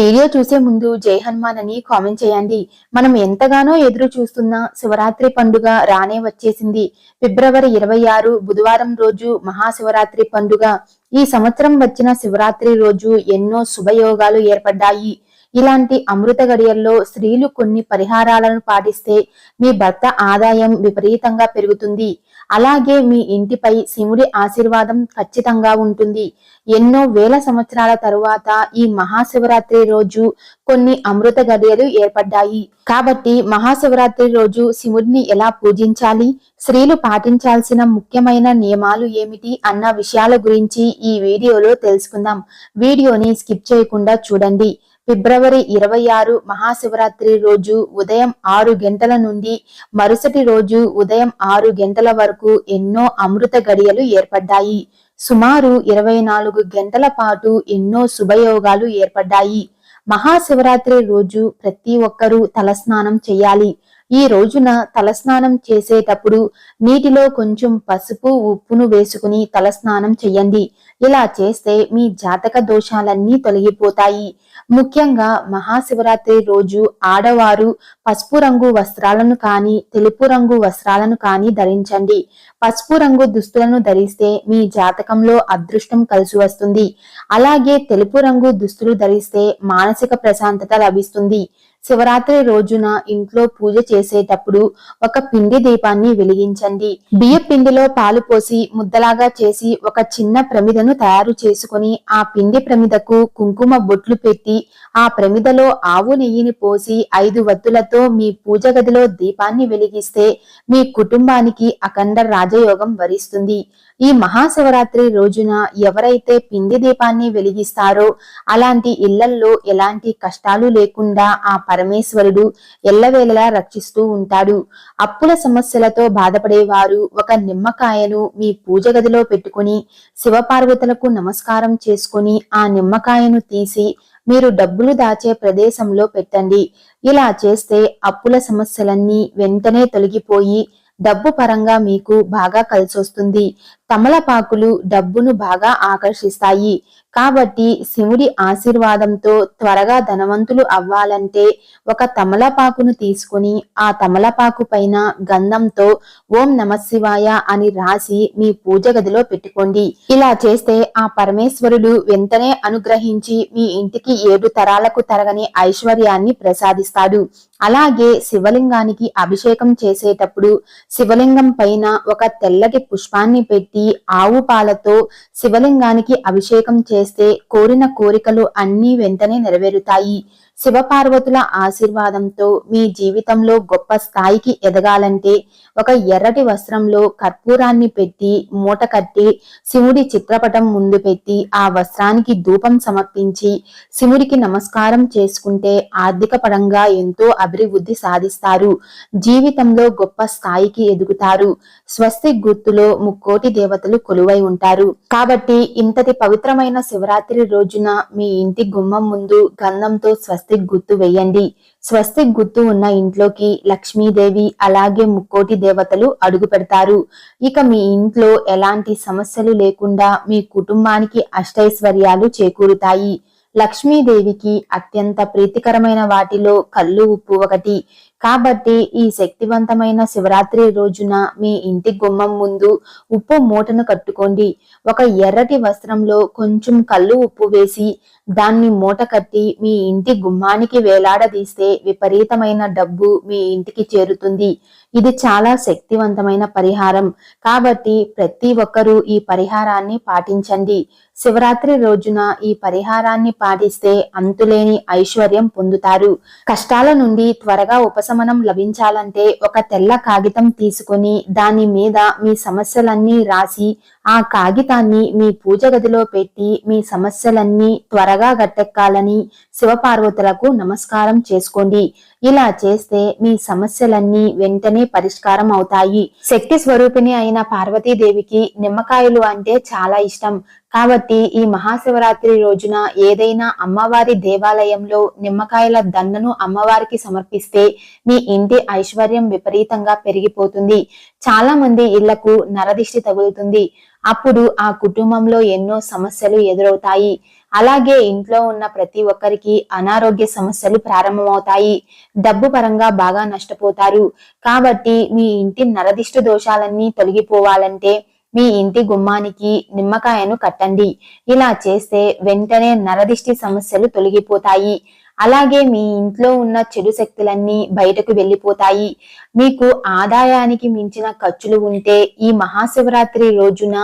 Video చూసే ముందు జై హనుమాన్ అని కామెంట్ చేయండి. మనం ఎంతగానో ఎదురు చూస్తున్న శివరాత్రి పండుగ రానే వచ్చేసింది. ఫిబ్రవరి ఇరవై ఆరు బుధవారం రోజు మహాశివరాత్రి పండుగ. ఈ సంవత్సరం వచ్చిన శివరాత్రి రోజు ఎన్నో శుభయోగాలు ఏర్పడ్డాయి. ఇలాంటి అమృత గడియల్లో స్త్రీలు కొన్ని పరిహారాలను పాటిస్తే మీ భర్త ఆదాయం విపరీతంగా పెరుగుతుంది. అలాగే మీ ఇంటిపై శివుడి ఆశీర్వాదం ఖచ్చితంగా ఉంటుంది. ఎన్నో వేల సంవత్సరాల తరువాత ఈ మహాశివరాత్రి రోజు కొన్ని అమృత గడియలు ఏర్పడ్డాయి. కాబట్టి మహాశివరాత్రి రోజు శివుడిని ఎలా పూజించాలి? స్త్రీలు పాటించాల్సిన ముఖ్యమైన నియమాలు ఏమిటి? అన్న విషయాల గురించి ఈ వీడియోలో తెలుసుకుందాం. వీడియోని స్కిప్ చేయకుండా చూడండి. ఫిబ్రవరి ఇరవై ఆరు మహాశివరాత్రి రోజు ఉదయం ఆరు గంటల నుండి మరుసటి రోజు ఉదయం ఆరు గంటల వరకు ఎన్నో అమృత గడియలు ఏర్పడ్డాయి. సుమారు ఇరవై నాలుగు గంటల పాటు ఎన్నో శుభయోగాలు ఏర్పడ్డాయి. మహాశివరాత్రి రోజు ప్రతి ఒక్కరూ తలస్నానం చేయాలి. ఈ రోజున తలస్నానం చేసేటప్పుడు నీటిలో కొంచెం పసుపు ఉప్పును వేసుకుని తలస్నానం చెయ్యండి ఇలా చేస్తే మీ జాతక దోషాలన్నీ తొలగిపోతాయి. ముఖ్యంగా మహాశివరాత్రి రోజు ఆడవారు పసుపు రంగు వస్త్రాలను కానీ తెలుపు రంగు వస్త్రాలను కానీ ధరించండి. పసుపు రంగు దుస్తులను ధరిస్తే మీ జాతకంలో అదృష్టం కలిసి వస్తుంది. అలాగే తెలుపు రంగు దుస్తులు ధరిస్తే మానసిక ప్రశాంతత లభిస్తుంది. శివరాత్రి రోజున ఇంట్లో పూజ చేసేటప్పుడు ఒక పిండి దీపాన్ని వెలిగించండి. బియ్య పిండిలో పాలు పోసి ముద్దలాగా చేసి ఒక చిన్న ప్రమిదను తయారు చేసుకుని ఆ పిండి ప్రమిదకు కుంకుమ బొట్లు పెట్టి ఆ ప్రమిదలో ఆవు నెయ్యిని పోసి ఐదు వత్తులతో మీ పూజ గదిలో దీపాన్ని వెలిగిస్తే మీ కుటుంబానికి అఖండ రాజయోగం వరిస్తుంది. ఈ మహాశివరాత్రి రోజున ఎవరైతే పిండి దీపాన్ని వెలిగిస్తారో అలాంటి ఇళ్ళల్లో ఎలాంటి కష్టాలు లేకుండా ఆ పరమేశ్వరుడు ఎల్లవేళలా రక్షిస్తూ ఉంటాడు. అప్పుల సమస్యలతో బాధపడేవారు ఒక నిమ్మకాయను మీ పూజ గదిలో పెట్టుకుని దేవతలకు నమస్కారం చేసుకుని ఆ నిమ్మకాయను తీసి మీరు డబ్బులు దాచే ప్రదేశంలో పెట్టండి. ఇలా చేస్తే అప్పుల సమస్యలన్నీ వెంటనే తొలగిపోయి డబ్బు పరంగా మీకు బాగా కలిసొస్తుంది. తమలపాకులు డబ్బును బాగా ఆకర్షిస్తాయి. కాబట్టి శివుడి ఆశీర్వాదంతో త్వరగా ధనవంతులు అవ్వాలంటే ఒక తమలపాకును తీసుకుని ఆ తమలపాకు పైన గంధంతో ఓం నమశివాయ అని రాసి మీ పూజ గదిలో పెట్టుకోండి. ఇలా చేస్తే ఆ పరమేశ్వరుడు వెంటనే అనుగ్రహించి మీ ఇంటికి ఏడు తరాలకు తరగని ఐశ్వర్యాన్ని ప్రసాదిస్తాడు. అలాగే శివలింగానికి అభిషేకం చేసేటప్పుడు శివలింగం పైన ఒక తెల్లటి పుష్పాన్ని పెట్టి ఆవు పాలతో శివలింగానికి అభిషేకం చేస్తే కోరిన కోరికలు అన్నీ వెంటనే నెరవేరుతాయి. శివపార్వతుల ఆశీర్వాదంతో మీ జీవితంలో గొప్ప స్థాయికి ఎదగాలంటే ఒక ఎర్రటి వస్త్రంలో కర్పూరాన్ని పెట్టి మూట కట్టి శివుడి చిత్రపటం ముందు పెట్టి ఆ వస్త్రానికి ధూపం సమర్పించి శివుడికి నమస్కారం చేసుకుంటే ఆర్థిక పరంగా ఎంతో అభివృద్ధి సాధిస్తారు. జీవితంలో గొప్ప స్థాయికి ఎదుగుతారు. స్వస్తి గుర్తులో ముక్కోటి దేవతలు కొలువై ఉంటారు. కాబట్టి ఇంతటి పవిత్రమైన శివరాత్రి రోజున మీ ఇంటి గుమ్మం ముందు గంధంతో స్వస్తిక్ గుర్తు వేయండి. స్వస్తిక్ గుర్తు ఉన్న ఇంట్లోకి లక్ష్మీదేవి అలాగే ముక్కోటి దేవతలు అడుగు పెడతారు. ఇక మీ ఇంట్లో ఎలాంటి సమస్యలు లేకుండా మీ కుటుంబానికి అష్టైశ్వర్యాలు చేకూరుతాయి. లక్ష్మీదేవికి అత్యంత ప్రీతికరమైన వాటిలో కళ్ళు ఉప్పు ఒకటి. కాబట్టి ఈ శక్తివంతమైన శివరాత్రి రోజున మీ ఇంటి గుమ్మం ముందు ఉప్పు మూటను కట్టుకోండి. ఒక ఎర్రటి వస్త్రంలో కొంచెం కళ్ళు ఉప్పు వేసి దాన్ని మూట కట్టి మీ ఇంటి గుమ్మానికి వేలాడదీస్తే విపరీతమైన డబ్బు మీ ఇంటికి చేరుతుంది. ఇది చాలా శక్తివంతమైన పరిహారం. కాబట్టి ప్రతి ఒక్కరూ ఈ పరిహారాన్ని పాటించండి. శివరాత్రి రోజున ఈ పరిహారాన్ని పాటిస్తే అంతులేని ఐశ్వర్యం పొందుతారు. కష్టాల నుండి త్వరగా ఉపశమనం లభించాలంటే ఒక తెల్ల కాగితం తీసుకుని దాని మీద మీ సమస్యలన్నీ రాసి ఆ కాగితాన్ని మీ పూజ గదిలో పెట్టి మీ సమస్యలన్నీ త్వరగా గట్టెక్కాలని శివపార్వతులకు నమస్కారం చేసుకోండి. ఇలా చేస్తే మీ సమస్యలన్నీ వెంటనే పరిష్కారం అవుతాయి. శక్తి స్వరూపిణి అయిన పార్వతీదేవికి నిమ్మకాయలు అంటే చాలా ఇష్టం. కాబట్టి ఈ మహాశివరాత్రి రోజున ఏదైనా అమ్మవారి దేవాలయంలో నిమ్మకాయల దండను అమ్మవారికి సమర్పిస్తే మీ ఇంటి ఐశ్వర్యం విపరీతంగా పెరిగిపోతుంది. చాలా మంది ఇళ్ళకు నరదిష్టి తగులుతుంది. అప్పుడు ఆ కుటుంబంలో ఎన్నో సమస్యలు ఎదురవుతాయి. అలాగే ఇంట్లో ఉన్న ప్రతి ఒక్కరికి అనారోగ్య సమస్యలు ప్రారంభమవుతాయి. డబ్బు పరంగా బాగా నష్టపోతారు. కాబట్టి మీ ఇంటి నరదిష్ట దోషాలన్నీ తొలగిపోవాలంటే మీ ఇంటి గుమ్మానికి నిమ్మకాయను కట్టండి. ఇలా చేస్తే వెంటనే నరదిష్టి సమస్యలు తొలగిపోతాయి. అలాగే మీ ఇంట్లో ఉన్న చెడు శక్తులన్నీ బయటకు వెళ్ళిపోతాయి. మీకు ఆదాయానికి మించిన ఖర్చులు ఉంటే ఈ మహాశివరాత్రి రోజున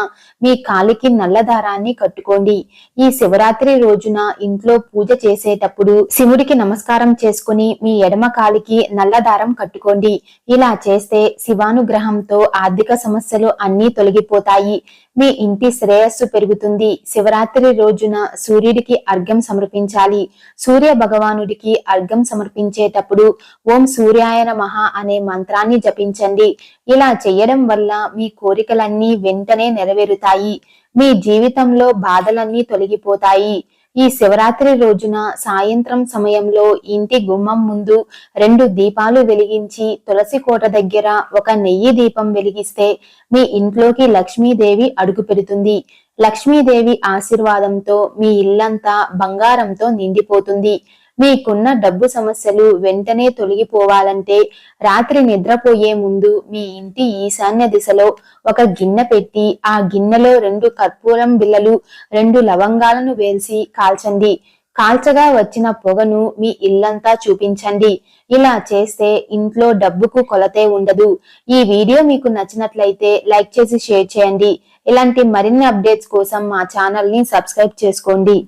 మీ కాలికి నల్లదారాన్ని కట్టుకోండి. ఈ శివరాత్రి రోజున ఇంట్లో పూజ చేసేటప్పుడు శివుడికి నమస్కారం చేసుకుని మీ ఎడమ కాలికి నల్లదారం కట్టుకోండి. ఇలా చేస్తే శివానుగ్రహంతో ఆర్థిక సమస్యలు అన్నీ తొలగిపోతాయి. మీ ఇంటి శ్రేయస్సు పెరుగుతుంది. శివరాత్రి రోజున సూర్యుడికి అర్ఘ్యం సమర్పించాలి. సూర్య భగవానుడికి అర్ఘ్యం సమర్పించేటప్పుడు ఓం సూర్యాయ నమః అనే మంత్రాన్ని జపించండి. ఇలా చేయడం వల్ల మీ కోరికలన్నీ వెంటనే నెరవేరుతాయి. మీ జీవితంలో బాధలన్నీ తొలగిపోతాయి. ఈ శివరాత్రి రోజున సాయంత్రం సమయంలో ఇంటి గుమ్మం ముందు రెండు దీపాలు వెలిగించి తులసి కోట దగ్గర ఒక నెయ్యి దీపం వెలిగిస్తే మీ ఇంట్లోకి లక్ష్మీదేవి అడుగు పెడుతుంది. లక్ష్మీదేవి ఆశీర్వాదంతో మీ ఇల్లంతా బంగారంతో నిండిపోతుంది. మీకున్న డబ్బు సమస్యలు వెంటనే తొలగిపోవాలంటే రాత్రి నిద్రపోయే ముందు మీ ఇంటి ఈశాన్య దిశలో ఒక గిన్నె పెట్టి ఆ గిన్నెలో రెండు కర్పూరం బిళ్ళలు రెండు లవంగాలను వేల్చి కాల్చండి. కాల్చగా వచ్చిన పొగను మీ ఇల్లంతా చూపించండి. ఇలా చేస్తే ఇంట్లో డబ్బుకు కొలతే ఉండదు. ఈ వీడియో మీకు నచ్చినట్లయితే లైక్ చేసి షేర్ చేయండి. ఇలాంటి మరిన్ని అప్డేట్స్ కోసం మా ఛానల్ని సబ్స్క్రైబ్ చేసుకోండి.